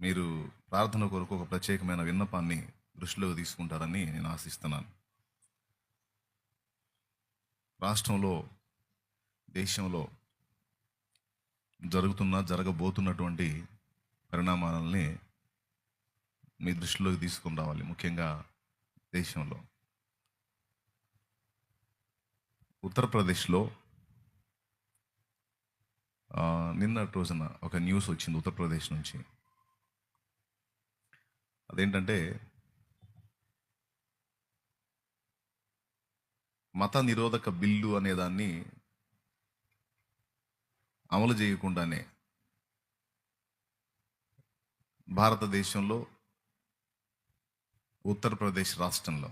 మీరు ప్రార్థన కొరకు ఒక ప్రత్యేకమైన విన్నపాన్ని దృష్టిలోకి తీసుకుంటారని నేను ఆశిస్తున్నాను. రాష్ట్రంలో దేశంలో జరుగుతున్న జరగబోతున్నటువంటి పరిణామాలని మీ దృష్టిలోకి తీసుకుని రావాలి ముఖ్యంగా దేశంలో. ఉత్తరప్రదేశ్లో నిన్న నిన్నటి రోజున ఒక న్యూస్ వచ్చింది ఉత్తరప్రదేశ్ నుంచి. అదేంటంటే మత నిరోధక బిల్లు అనేదాన్ని అమలు చేయకుండానే భారతదేశంలో ఉత్తరప్రదేశ్ రాష్ట్రంలో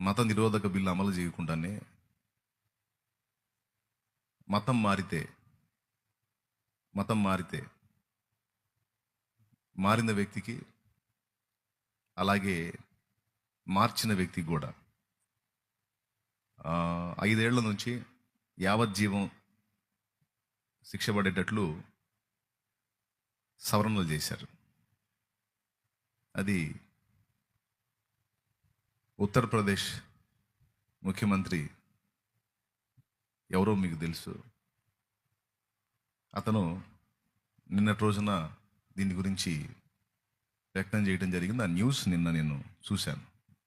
మత నిరోధక బిల్లు అమలు చేయకుండానే మతం మారితే మతం మారితే మారిన వ్యక్తికి అలాగే మార్చిన వ్యక్తికి కూడా. ఐదేళ్ళ నుంచి యావజ్జీవం శిక్ష పడేటట్లు సవరణలు చేశారు. అది ఉత్తరప్రదేశ్ ముఖ్యమంత్రి ఎవరో మీకు తెలుసు. అతను నిన్నటి రోజున దీని గురించి వ్యక్తం చేయడం జరిగింది. ఆ న్యూస్ నిన్న నేను చూశాను.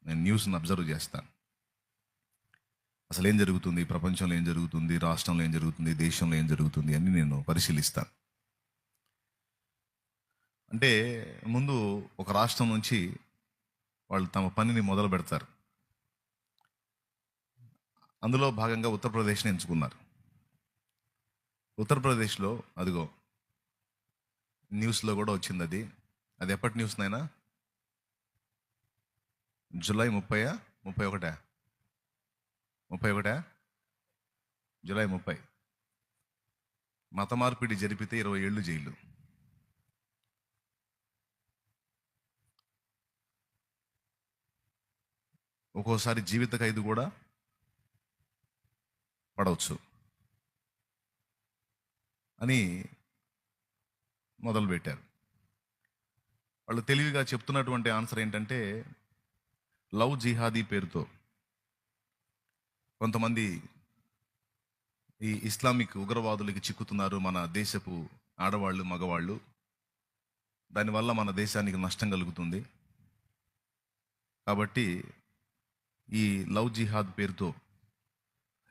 నేను న్యూస్ని అబ్జర్వ్ చేస్తాను. అసలు ఏం జరుగుతుంది? ప్రపంచంలో ఏం జరుగుతుంది? రాష్ట్రంలో ఏం జరుగుతుంది? దేశంలో ఏం జరుగుతుంది? అని నేను పరిశీలిస్తాను. అంటే ముందు ఒక రాష్ట్రం నుంచి వాళ్ళు తమ పనిని మొదలు పెడతారు. అందులో భాగంగా ఉత్తరప్రదేశ్ని ఎంచుకున్నారు. ఉత్తరప్రదేశ్లో అదిగో న్యూస్లో కూడా వచ్చింది అది అది ఎప్పటి న్యూస్ నైనా జూలై ముప్పై ముప్పై ఒకటా? ముప్పై ఒకటా? జూలై ముప్పై. మత మార్పిడి జరిపితే ఇరవై ఏళ్ళు జైలు. ఒక్కోసారి జీవిత ఖైదు కూడా పడవచ్చు. అని మొదలుపెట్టారు. వాళ్ళు తెలివిగా చెప్తున్నటువంటి ఆన్సర్ ఏంటంటే లవ్ జిహాదీ పేరుతో కొంతమంది ఈ ఇస్లామిక్ ఉగ్రవాదులకి చిక్కుతున్నారు మన దేశపు ఆడవాళ్ళు మగవాళ్ళు. దానివల్ల మన దేశానికి నష్టం కలుగుతుంది. కాబట్టి ఈ లవ్ జిహాద్ పేరుతో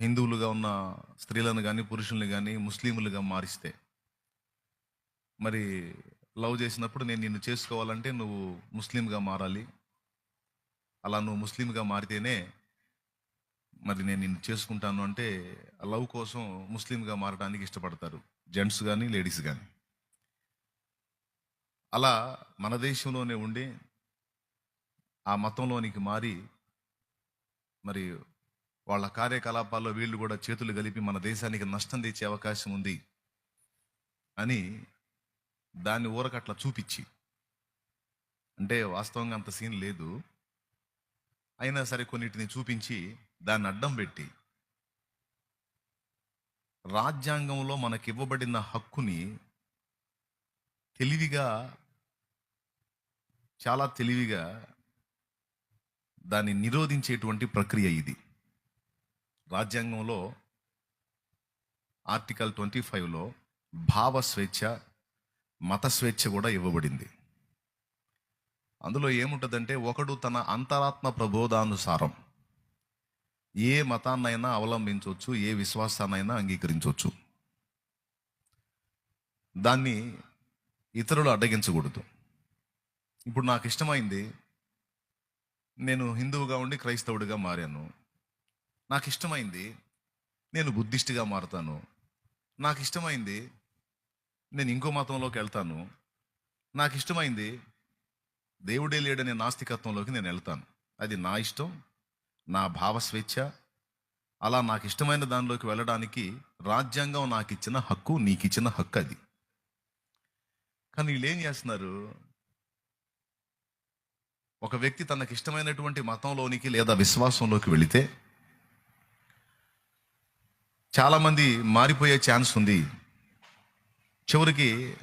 హిందువులుగా ఉన్న స్త్రీలను కానీ పురుషుల్ని కానీ ముస్లింలుగా మారిస్తే మరి లవ్ చేసినప్పుడు నేను నిన్ను చేసుకోవాలంటే నువ్వు ముస్లింగా మారాలి. అలా నువ్వు ముస్లింగా మారితేనే మరి నేను నిన్ను చేసుకుంటాను అంటే లవ్ కోసం ముస్లింగా మారడానికి ఇష్టపడతారు. జెంట్స్ కానీ లేడీస్ కానీ అలా మన దేశంలోనే ఉండి ఆ మతంలోనికి మారి మరి వాళ్ళ కార్యకలాపాల్లో వీళ్ళు కూడా చేతులు కలిపి మన దేశానికి నష్టం తెచ్చే అవకాశం ఉంది అని దాన్ని ఊరకట్లా చూపించి. అంటే వాస్తవంగా అంత సీన్ లేదు. అయినా సరే కొన్నిటిని చూపించి దాన్ని అడ్డం పెట్టి. రాజ్యాంగంలో మనకి ఇవ్వబడిన హక్కుని తెలివిగా చాలా తెలివిగా దాన్ని నిరోధించేటువంటి ప్రక్రియ ఇది. రాజ్యాంగంలో ఆర్టికల్ ట్వంటీ ఫైవ్లో భావ స్వేచ్ఛ మత స్వేచ్ఛ కూడా ఇవ్వబడింది. అందులో ఏముంటుందంటే ఒకడు తన అంతరాత్మ ప్రబోధానుసారం ఏ మతాన్నైనా అవలంబించవచ్చు ఏ విశ్వాసాన్నైనా అంగీకరించవచ్చు. దాన్ని ఇతరులు అడ్డగించకూడదు. ఇప్పుడు నాకు ఇష్టమైంది నేను హిందువుగా ఉండి క్రైస్తవుడిగా మారాను. నాకు ఇష్టమైంది నేను బుద్ధిస్ట్గా మారుతాను. నాకు ఇష్టమైంది నేను ఇంకో మతంలోకి వెళ్తాను. నాకు ఇష్టమైంది దేవుడే లేడనే నాస్తికత్వంలోకి నేను వెళ్తాను. అది నా ఇష్టం నా భావ స్వేచ్ఛ. అలా నాకు ఇష్టమైన దానిలోకి వెళ్ళడానికి రాజ్యాంగం నాకు ఇచ్చిన హక్కు నీకు ఇచ్చిన హక్కు అది. కానీ వీళ్ళు ఏం చేస్తున్నారు? ఒక వ్యక్తి తనకి ఇష్టమైనటువంటి మతంలోనికి లేదా విశ్వాసంలోకి వెళితే చాలామంది మారిపోయే ఛాన్స్ ఉంది. చివరికి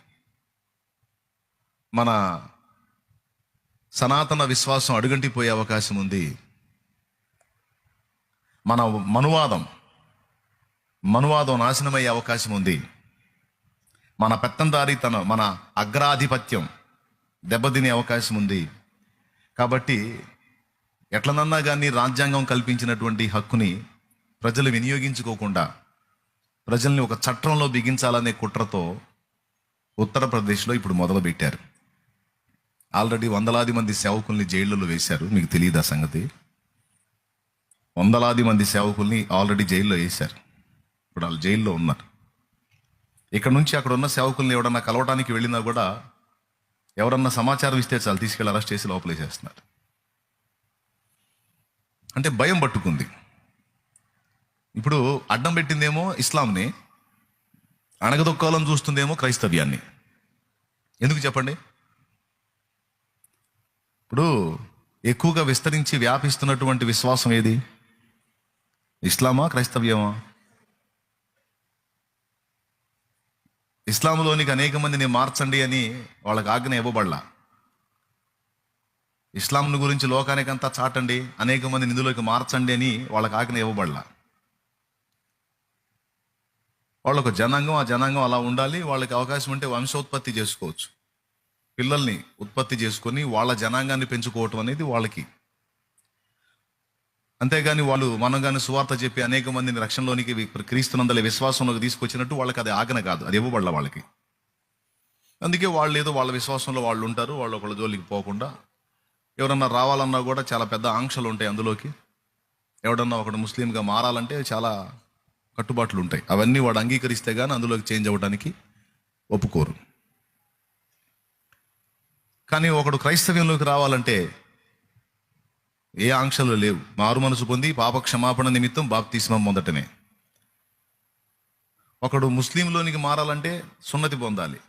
మన సనాతన విశ్వాసం అడుగంటిపోయే అవకాశం ఉంది. మన మనువాదం మనువాదం నాశనమయ్యే అవకాశం ఉంది. మన పెత్తందారితన మన అగ్రాధిపత్యం దెబ్బతినే అవకాశం ఉంది. కాబట్టి ఎట్లనన్నా కానీ రాజ్యాంగం కల్పించినటువంటి హక్కుని ప్రజలు వినియోగించుకోకుండా ప్రజల్ని ఒక చట్రంలో బిగించాలనే కుట్రతో ఉత్తరప్రదేశ్లో ఇప్పుడు మొదలుపెట్టారు. ఆల్రెడీ వందలాది మంది సేవకుల్ని జైళ్ళలో వేశారు. మీకు తెలియదు ఆ సంగతి? వందలాది మంది సేవకుల్ని ఆల్రెడీ జైల్లో వేశారు. ఇప్పుడు వాళ్ళు జైల్లో ఉన్నారు. ఇక్కడ నుంచి అక్కడ ఉన్న సేవకుల్ని ఎవడన్నా కలవడానికి వెళ్ళినా కూడా ఎవరన్నా సమాచారం ఇస్తే చాలు తీసుకెళ్ళి అరెస్ట్ చేసి లోపలేసేస్తున్నారు. అంటే భయం పట్టుకుంది. ఇప్పుడు అడ్డం పెట్టిందేమో ఇస్లాంని. అణగదొక్కాలని చూస్తుందేమో క్రైస్తవ్యాన్ని. ఎందుకు చెప్పండి? ఇప్పుడు ఎక్కువగా విస్తరించి వ్యాపిస్తున్నటువంటి విశ్వాసం ఏది? ఇస్లామా క్రైస్తవ్యమా? ఇస్లాంలోనికి అనేక మందిని మార్చండి అని వాళ్ళకి ఆజ్ఞ ఇవ్వబడలా. ఇస్లాంను గురించి లోకానికంతా చాటండి అనేక మంది నిధులోకి మార్చండి అని వాళ్ళకి ఆజ్ఞ ఇవ్వబడలా. వాళ్ళకు జనాంగం ఆ జనాంగం అలా ఉండాలి. వాళ్ళకి అవకాశం ఉంటే వంశోత్పత్తి చేసుకోవచ్చు. పిల్లల్ని ఉత్పత్తి చేసుకొని వాళ్ళ జనాంగాన్ని పెంచుకోవటం అనేది వాళ్ళకి. అంతేగాని వాళ్ళు మనం కానీ సువార్త చెప్పి అనేక మందిని రక్షణలోనికి క్రీస్తునందలే విశ్వాసంలోకి తీసుకొచ్చినట్టు వాళ్ళకి అది ఆగన కాదు. అది ఇవ్వబడాల వాళ్ళకి. అందుకే వాళ్ళు ఏదో వాళ్ళ విశ్వాసంలో వాళ్ళు ఉంటారు. వాళ్ళు ఒకళ్ళ జోలికి పోకుండా ఎవరన్నా రావాలన్నా కూడా చాలా పెద్ద ఆంక్షలు ఉంటాయి అందులోకి. ఎవడన్నా ఒకడు ముస్లింగా మారాలంటే చాలా కట్టుబాట్లు ఉంటాయి. అవన్నీ వాడు అంగీకరిస్తే కానీ అందులోకి చేంజ్ అవ్వడానికి ఒప్పుకోరు. కానీ ఒకడు క్రైస్తవ్యంలోకి రావాలంటే ఏ ఆంక్షలు లేవు. మారు మనసు పొంది పాప క్షమాపణ నిమిత్తం బాప్తిస్మం మొదటనే. ఒకడు ముస్లింలోనికి మారాలంటే సున్నతి పొందాలి.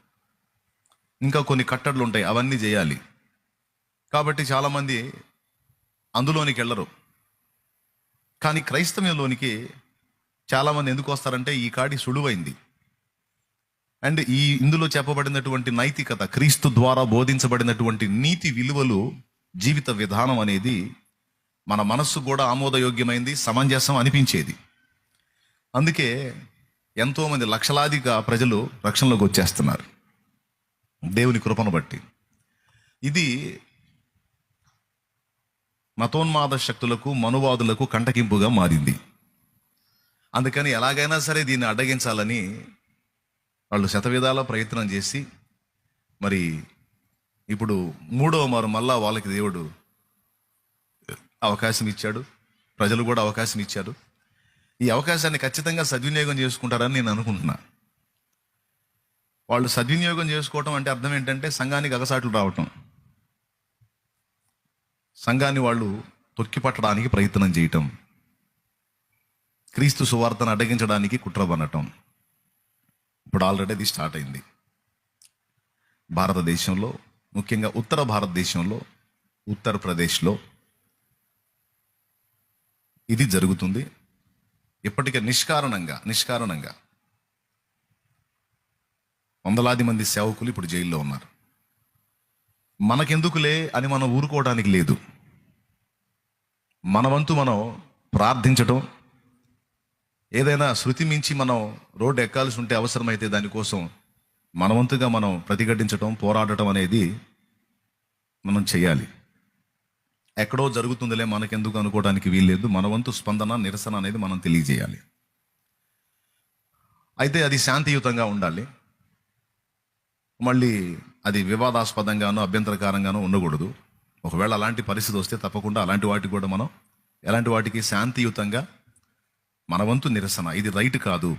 ఇంకా కొన్ని కట్టడలు ఉంటాయి. అవన్నీ చేయాలి. కాబట్టి చాలామంది అందులోనికి వెళ్ళరు కానీ క్రైస్తవ్యంలోనికి చాలామంది ఎందుకు వస్తారంటే ఈ కాడి సులువైంది. అండ్ ఈ ఇందులో చెప్పబడినటువంటి నైతికత క్రీస్తు ద్వారా బోధించబడినటువంటి నీతి విలువలు జీవిత విధానం అనేది మన మనస్సు కూడా ఆమోదయోగ్యమైంది సమంజసం అనిపించేది. అందుకే ఎంతోమంది లక్షలాదిగా ప్రజలు రక్షణలోకి వచ్చేస్తున్నారు. దేవుని కృపను బట్టి. ఇది మతోన్మాద శక్తులకు మనువాదులకు కంటకింపుగా మారింది. అందుకని ఎలాగైనా సరే దీన్ని అడ్డగించాలని వాళ్ళు శతవిధాల ప్రయత్నం చేసి మరి ఇప్పుడు మూడవ మారు మళ్ళా వాళ్ళకి దేవుడు అవకాశం ఇచ్చాడు ప్రజలు కూడా అవకాశం ఇచ్చారు. ఈ అవకాశాన్ని ఖచ్చితంగా సద్వినియోగం చేసుకుంటారని నేను అనుకుంటున్నా. వాళ్ళు సద్వినియోగం చేసుకోవటం అంటే అర్థం ఏంటంటే సంఘానికి అగసాట్లు రావటం. సంఘాన్ని వాళ్ళు తొక్కిపట్టడానికి ప్రయత్నం చేయటం. క్రీస్తు సువార్తను అడ్డగించడానికి కుట్ర పన్నటం ఇప్పుడు ఆల్రెడీ అది స్టార్ట్ అయింది. భారతదేశంలో ముఖ్యంగా ఉత్తర భారతదేశంలో ఉత్తరప్రదేశ్లో ఇది జరుగుతుంది. ఇప్పటికే నిష్కారణంగా నిష్కారణంగా వందలాది మంది సేవకులు ఇప్పుడు జైల్లో ఉన్నారు. మనకెందుకులే అని మనం ఊరుకోవడానికి లేదు. మన వంతు మనం ప్రార్థించటం ఏదైనా శృతి మించి మనం రోడ్డు ఎక్కాల్సి ఉంటే అవసరమైతే దానికోసం మనవంతుగా మనం ప్రతిఘటించటం పోరాడటం అనేది మనం చేయాలి ఎక్కడో జరుగుతుందిలే మనకెందుకు అనుకోవడానికి వీల్లేదు. మనవంతు స్పందన నిరసన అనేది మనం తెలియజేయాలి. అయితే అది శాంతియుతంగా ఉండాలి. మళ్ళీ అది వివాదాస్పదంగానో అభ్యంతరకరంగానో ఉండకూడదు. ఒకవేళ అలాంటి పరిస్థితి వస్తే తప్పకుండా అలాంటి వాటికి కూడా మనం ఎలాంటి వాటికి శాంతియుతంగా మన వంతు నిరసన. ఇది రైట్ కాదు.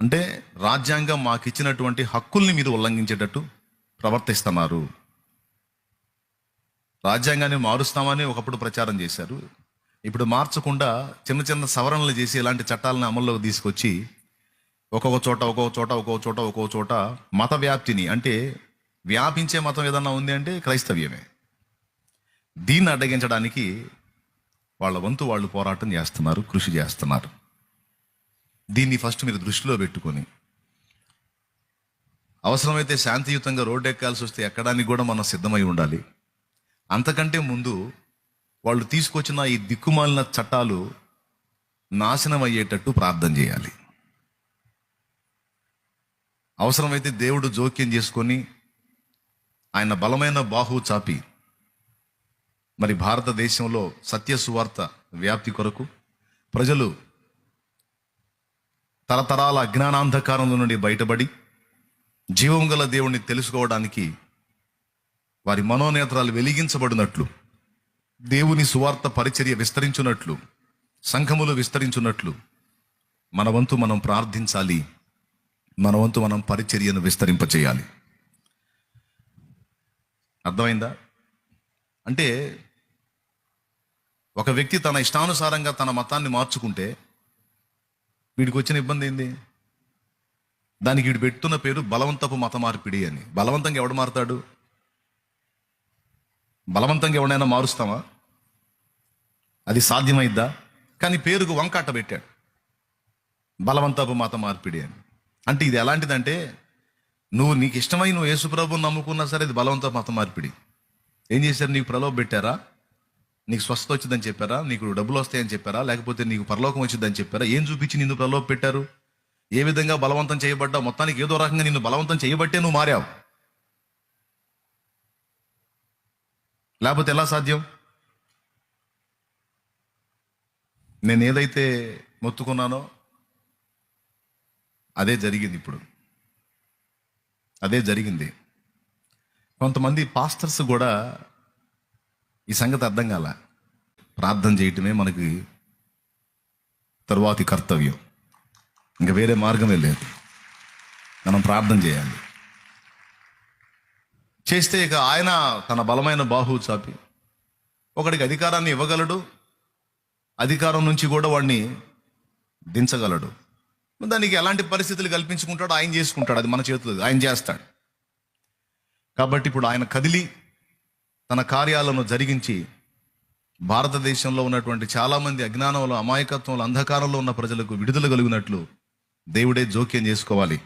అంటే రాజ్యాంగం మాకు ఇచ్చినటువంటి హక్కుల్ని మీరు ఉల్లంఘించేటట్టు ప్రవర్తిస్తున్నారు. రాజ్యాంగాన్ని మారుస్తామని ఒకప్పుడు ప్రచారం చేశారు. ఇప్పుడు మార్చకుండా చిన్న చిన్న సవరణలు చేసి ఇలాంటి చట్టాలను అమల్లోకి తీసుకొచ్చి ఒక్కొక్క చోట ఒక్కొక్క చోట ఒక్కొక్క చోట ఒక్కొక్క చోట మత వ్యాప్తిని అంటే వ్యాపించే మతం ఏదన్నా ఉంది అంటే క్రైస్తవ్యమే. దీన్ని అడ్డగించడానికి వాళ్ళ వంతు వాళ్ళు పోరాటం చేస్తున్నారు కృషి చేస్తున్నారు. దీన్ని ఫస్ట్ మీరు దృష్టిలో పెట్టుకొని అవసరమైతే శాంతియుతంగా రోడ్డు ఎక్కాల్సి వస్తే ఎక్కడానికి కూడా మనం సిద్ధమై ఉండాలి. అంతకంటే ముందు వాళ్ళు తీసుకొచ్చిన ఈ దిక్కుమాలిన చట్టాలు నాశనం అయ్యేటట్టు ప్రార్థన చేయాలి. అవసరమైతే దేవుడు జోక్యం చేసుకొని ఆయన బలమైన బాహు చాపి మరి భారతదేశంలో సత్య సువార్త వ్యాప్తి కొరకు ప్రజలు తరతరాల అజ్ఞానాంధకారం నుండి బయటపడి జీవం గల దేవుణ్ణి తెలుసుకోవడానికి వారి మనోనేత్రాలు వెలిగించబడినట్లు దేవుని సువార్త పరిచర్య విస్తరించున్నట్లు సంఘములు విస్తరించున్నట్లు మన వంతు మనం ప్రార్థించాలి. మన వంతు మనం పరిచర్యను విస్తరింపచేయాలి. అర్థమైందా? అంటే ఒక వ్యక్తి తన ఇష్టానుసారంగా తన మతాన్ని మార్చుకుంటే వీడికి వచ్చిన ఇబ్బంది ఏంది? దానికి వీడు పెట్టున్న పేరు బలవంతపు మత మార్పిడి అని. బలవంతంగా ఎవడు మారుతాడు? బలవంతంగా ఎవడైనా మారుస్తామా? అది సాధ్యమైద్దా? కానీ పేరుకు వంకాట పెట్టాడు. బలవంతపు మత మార్పిడి అని. అంటే ఇది ఎలాంటిదంటే నువ్వు నీకు ఇష్టమై నువ్వు యేసుప్రభుని నమ్ముకున్నా సరే ఇది బలవంతపు మత మార్పిడి ఏం చేశారు? నీకు ప్రలోభ పెట్టారా? నీకు స్వస్థత వచ్చిందని చెప్పారా? నీకు డబ్బులు వస్తాయని చెప్పారా? లేకపోతే నీకు పరలోకం వచ్చిందని చెప్పారా? ఏం చూపించి నిన్ను ప్రలోభ పెట్టారు? ఏ విధంగా బలవంతం చేయబడ్డా మొత్తానికి ఏదో రకంగా నిన్ను బలవంతం చేయబట్టే నువ్వు మారావు. లేకపోతే ఎలా సాధ్యం? నేను ఏదైతే మొత్తుకున్నానో అదే జరిగింది ఇప్పుడు. అదే జరిగింది. కొంతమంది పాస్టర్స్ కూడా ఈ సంగతి అర్థం కాల. ప్రార్థన చేయటమే మనకి తరువాతి కర్తవ్యం. ఇంకా వేరే మార్గమే లేదు. మనం ప్రార్థన చేయాలి. చేస్తే ఇక ఆయన తన బలమైన బాహు చాపి ఒకడికి అధికారాన్ని ఇవ్వగలడు అధికారం నుంచి కూడా వాడిని దించగలడు. దానికి ఎలాంటి పరిస్థితులు కల్పించుకుంటాడో ఆయన చేసుకుంటాడు. అది మన చేతులు ఆయన చేస్తాడు. కాబట్టి ఇప్పుడు ఆయన కదిలి తన కార్యాలను జరిగించి భారతదేశంలో ఉన్నటువంటి చాలామంది అజ్ఞానంలో అమాయకత్వంలో అంధకారంలో ఉన్న ప్రజలకు విడుదల కలిగినట్లు దేవుడే జోక్యం చేసుకోవాలి.